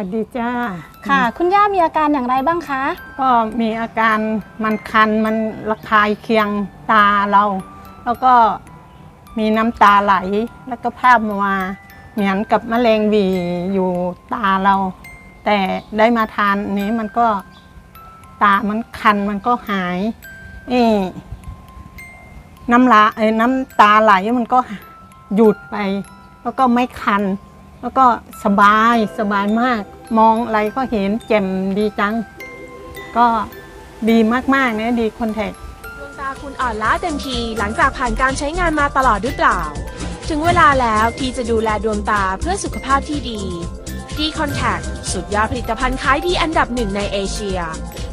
วัสดีจ้า ค่ะ คุณย่ามีอาการอย่างไรบ้างคะ ก็มีอาการมันคันมันระคายเคียงตาเรา แล้วก็มีน้ำตาไหลแล้วก็ภาพมัวเหมือนกับมะเร็งหวีอยู่ตาเรา แต่ได้มาทานอันนี้มันก็ตามันคันมันก็หายเอ้น้ำลาเอ้ยน้ำตาไหลมันก็หยุดไป แล้วก็ไม่คัน แล้วก็สบายสบายมาก มองอะไรก็เห็นแจ่มดีจัง ก็ดีมากๆนะดีคอนแทคดวงตาคุณอ่อนล้าเต็มทีหลังจากผ่านการใช้งานมาตลอดหรือเปล่า ถึงเวลาแล้วที่จะดูแลดวงตาเพื่อสุขภาพที่ดี D Contact สุดยอดผลิตภัณฑ์ขายดีอันดับหนึ่งในเอเชีย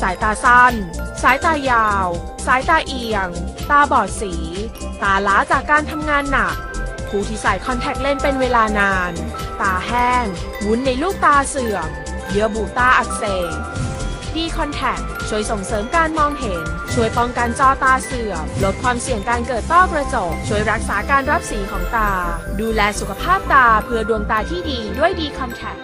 สายตาสั้น สายตายาว สายตาเอียง ตาบอดสี ตาล้าจากการทำงานหนัก ผู้ที่ใส่คอนแทคเลนส์เป็นเวลานาน ตาแห้งวุ้นในลูกตาเสื่อม เยื่อบุตาอักเสบ D Contact ช่วยส่งเสริมการมองเห็น ช่วยป้องกันจอตาเสื่อม ลดความเสี่ยงการเกิดต้อกระจก ช่วยรักษาการรับสีของตา ดูแลสุขภาพตาเพื่อดวงตาที่ดีด้วย D Contact